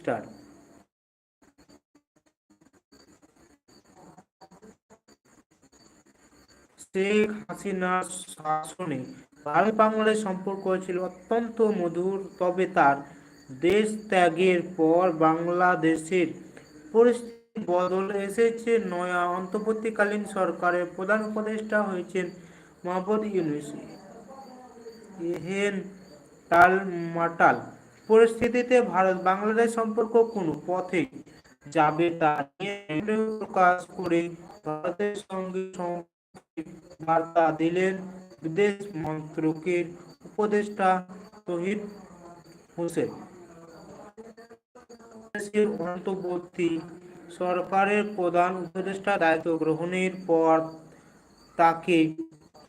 Star Sheikh হাসিনার শাসনে ভারত বাংলাদেশ সম্পর্ক ছিল অত্যন্ত মধুর, তবে তার দেশ ত্যাগের পর বাংলাদেশের পরিস্থিতি বদল এসেছে। নয়া অন্তর্বর্তীকালীন সরকারের প্রধান উপদেষ্টা হয়েছেন মোহাম্মদ ইউনুস। এহেন টালমাটাল পরিস্থিতিতে ভারত বাংলাদেশ সম্পর্ক কোনো পথে যাবে তা নিয়ে প্রকাশ করে ভারতের সঙ্গে বার্তা দিলেন বিদেশ মন্ত্রকের উপদেষ্টা তহিদ হোসেন। দেশের অন্তর্বর্তী সরকারের প্রধান উপদেষ্টা দায়িত্ব গ্রহণের পর তাকে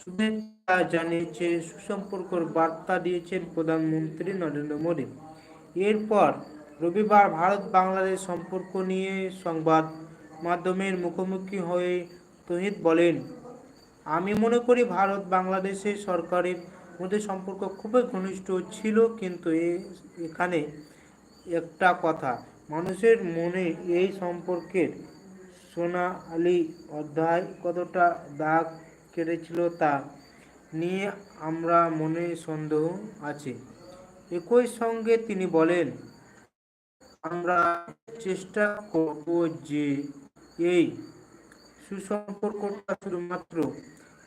শুভেচ্ছা জানিয়েছে সুসম্পর্কর বার্তা দিয়েছেন প্রধানমন্ত্রী নরেন্দ্র মোদী। এরপর রবিবার ভারত বাংলাদেশ সম্পর্ক নিয়ে সংবাদ মাধ্যমের মুখোমুখি হয়ে তহিদ বলেন, আমি মনে করি ভারত বাংলাদেশের সরকারের মধ্যে সম্পর্ক খুবই ঘনিষ্ঠ ছিল, কিন্তু এখানে একটা কথা, মানুষের মনে এই সম্পর্কের সোনালি অধ্যায় কতটা দাগ কেটেছিল তা নিয়ে আমরা মনে সন্দেহ আছে। একই সঙ্গে তিনি বলেন, আমরা চেষ্টা করব যে এই সুসম্পর্কটা শুধুমাত্র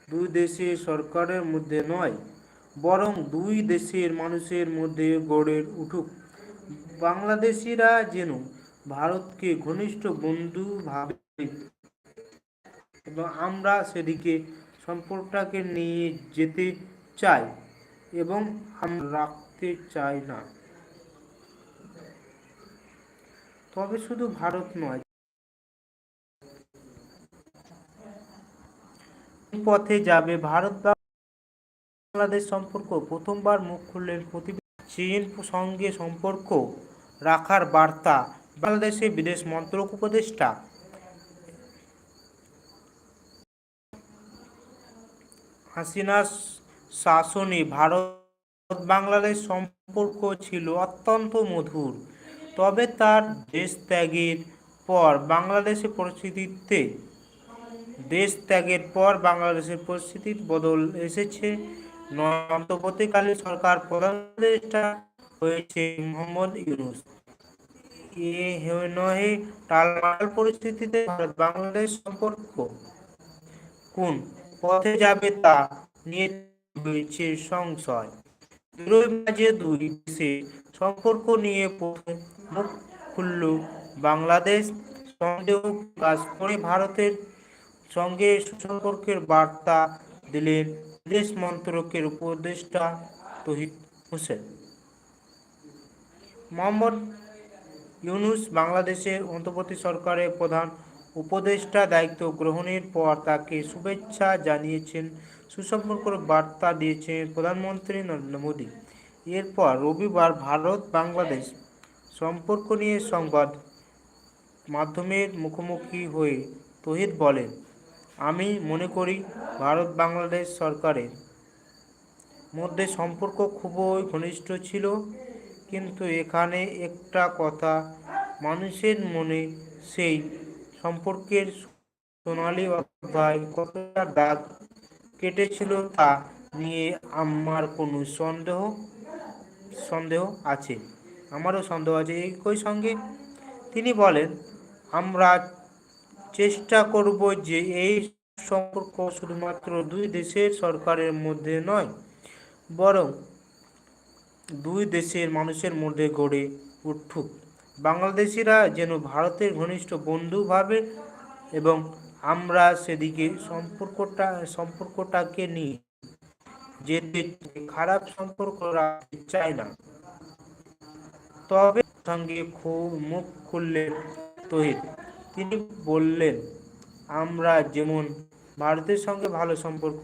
দুই দেশের সরকারের মধ্যে নয়, বরং দুই দেশের মানুষের মধ্যে গড়ে উঠুক। বাংলাদেশিরা যেন ভারতকে ঘনিষ্ঠ বন্ধু ভাবে এবং আমরা সেদিকে সম্পর্কটাকে নিয়ে যেতে চাই এবং আমরা রাখতে চাই না। তবে শুধু ভারত নয় পথে যাবে ভারত বাংলাদেশ সম্পর্ক। প্রথমবার মুখ খুললেন চীন সঙ্গে সম্পর্ক রাখার বার্তা বাংলাদেশের বিদেশ মন্ত্রক উপদেষ্টা। হাসিনার শাসনে ভারত বাংলাদেশ সম্পর্ক ছিল অত্যন্ত মধুর। তবে তার দেশ ত্যাগের পর বাংলাদেশের পরিস্থিতিতে দেশ ত্যাগের পর বাংলাদেশের পরিস্থিতির বদল এসেছে। অন্তর্বর্তীকালীন সরকার প্রধান হয়েছে মোহাম্মদ ইউনুস। এ নহে টালমাটাল পরিস্থিতিতে ভারত বাংলাদেশ সম্পর্ক কোন পথে যাবে তা নিয়ে হয়েছে সংশয়। মাঝে দুই দেশে সম্পর্ক নিয়ে প্রথম মুখ খুলল বাংলাদেশ। সন্দেহ করে ভারতের সঙ্গে সুসম্পর্কের বার্তা দিলেন বিদেশ মন্ত্রকের উপদেষ্টা তহিদ হোসেন। মোহাম্মদ ইউনুস বাংলাদেশের অন্তর্বর্তী সরকারের প্রধান উপদেষ্টা দায়িত্ব গ্রহণের পর তাকে শুভেচ্ছা জানিয়েছেন সুসম্পর্কের বার্তা দিয়েছেন প্রধানমন্ত্রী নরেন্দ্র মোদী। এরপর রবিবার ভারত বাংলাদেশ সম্পর্ক নিয়ে সংবাদ মাধ্যমের মুখোমুখি হয়ে তহিদ বলেন, আমি মনে করি ভারত বাংলাদেশ সরকারের মধ্যে সম্পর্ক খুবই ঘনিষ্ঠ ছিল, কিন্তু এখানে একটা কথা, মানুষের মনে সেই সম্পর্কের সোনালি অধ্যায় কতটা দাগ কেটেছিল তা নিয়ে আমার কোনো সন্দেহ সন্দেহ আছে। আমারও সন্দেহ আছে একই সঙ্গে। তিনি বলেন, আমরা চেষ্টা করব যে এই সম্পর্ক শুধুমাত্র দুই দেশের সরকারের মধ্যে নয়, বরং দুই দেশের মানুষের মধ্যে গড়ে উঠুক। বাংলাদেশিরা যেন ভারতের ঘনিষ্ঠ বন্ধু ভাবে এবং আমরা সেদিকে সম্পর্কটা, সম্পর্কটাকে নিয়ে যেতে খারাপ সম্পর্ক রাখতে চাই না, তবে সঙ্গে খুব মুখ খুললেন তহিদ তিনি বললেন, আমরা যেমন ভারতের সঙ্গে ভালো সম্পর্ক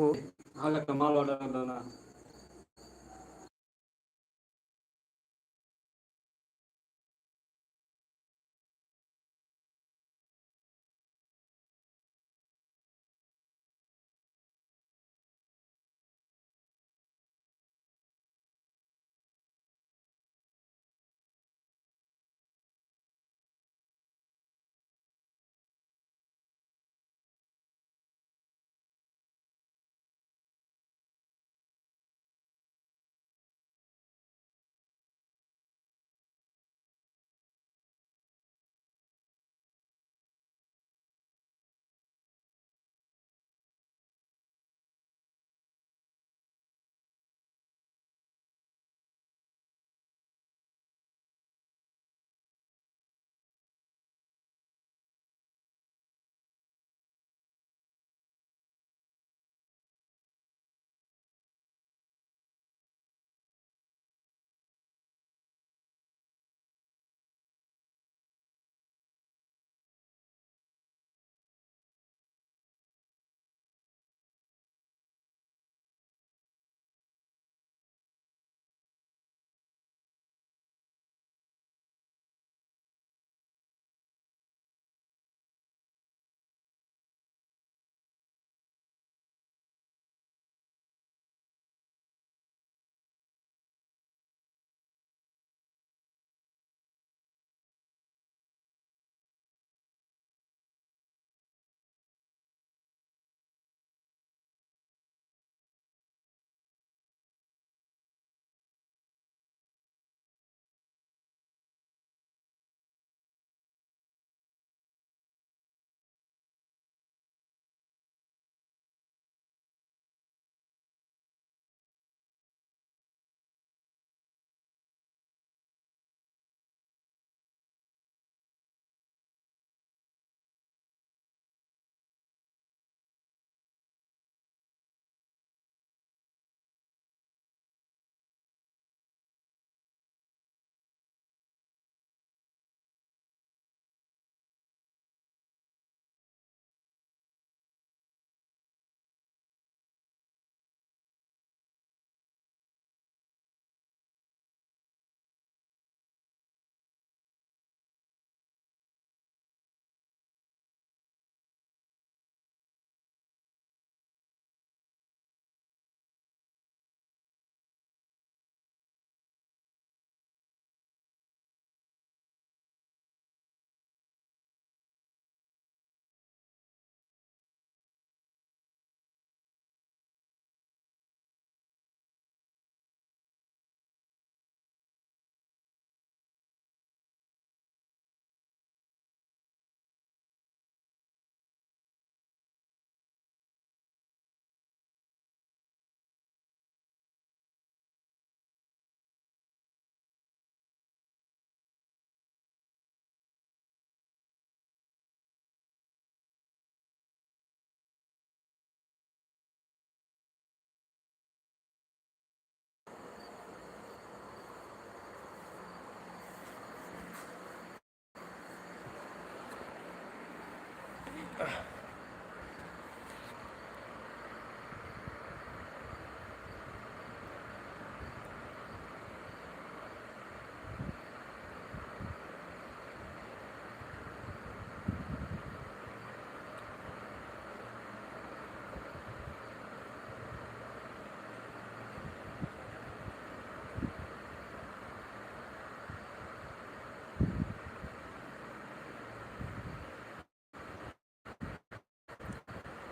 Ugh.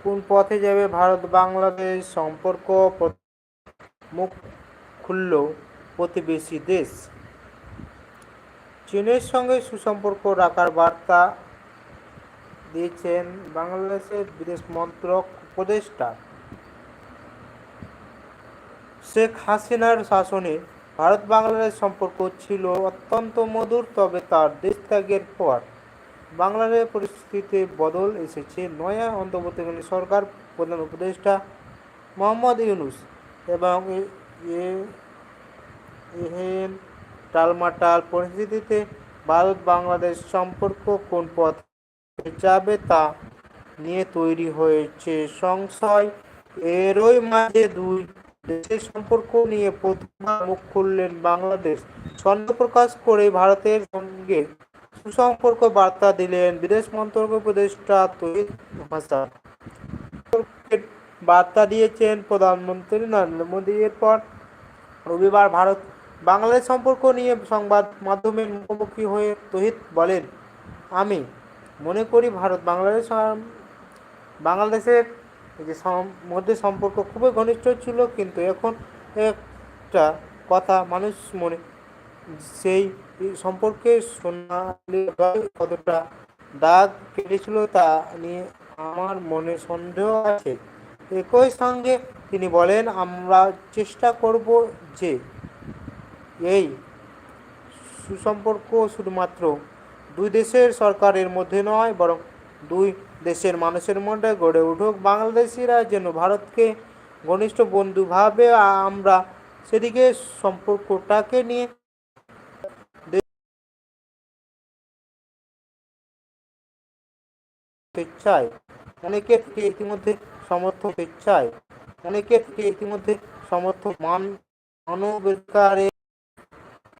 কোন পথে যাবে ভারত বাংলাদেশ সম্পর্ক মুখ খুলল প্রতিবেশী দেশ। চীনের সঙ্গে সুসম্পর্ক রাখার বার্তা দিয়েছেন বাংলাদেশের বিদেশ মন্ত্রক উপদেষ্টা। শেখ হাসিনার শাসনে ভারত বাংলাদেশ সম্পর্ক ছিল অত্যন্ত মধুর, তবে তার দেশ ত্যাগের পর বাংলাদেশের পরিস্থিতিতে বদল এসেছে। নয়া অন্তর্বর্তীকালীন সরকার প্রধান উপদেষ্টা মোহাম্মদ ইউনুস এবং এহেন টালমাটাল পরিস্থিতিতে ভারত বাংলাদেশ সম্পর্ক কোন পথ যাবে তা নিয়ে তৈরি হয়েছে। সংশয় এরই মাঝে দুই দেশের সম্পর্ক নিয়ে প্রথমবার মুখ খুললেন বাংলাদেশ। ছন্দ প্রকাশ করে ভারতের সঙ্গে সুসম্পর্ক বার্তা দিলেন বিদেশ মন্ত্রক উপদেষ্টা তৈরি বার্তা দিয়েছেন প্রধানমন্ত্রী নরেন্দ্র মোদী। এরপর রবিবার ভারত বাংলাদেশ সম্পর্ক নিয়ে সংবাদ মাধ্যমের মুখোমুখি হয়ে তহিত বলেন, আমি মনে করি ভারত বাংলাদেশ বাংলাদেশের যে মধ্যে সম্পর্ক খুবই ঘনিষ্ঠ ছিল, কিন্তু এখন একটা কথা মানুষ মনে, সেই সম্পর্কে সোনালি কতটা দাগ কেটেছিল তা নিয়ে আমার মনে সন্দেহ আছে। একই সঙ্গে তিনি বলেন, আমরা চেষ্টা করব যে এই সুসম্পর্ক শুধুমাত্র দুই দেশের সরকারের মধ্যে নয়, বরং দুই দেশের মানুষের মধ্যে গড়ে উঠুক। বাংলাদেশিরা যেন ভারতকে ঘনিষ্ঠ বন্ধু ভাবে আমরা সেদিকে সম্পর্কটাকে নিয়ে দেখতে অনেকে থেকে ইতিমধ্যে সমর্থ স্বেচ্ছায়। অনেকে থেকে ইতিমধ্যে সমর্থ মান মানবাধিকারে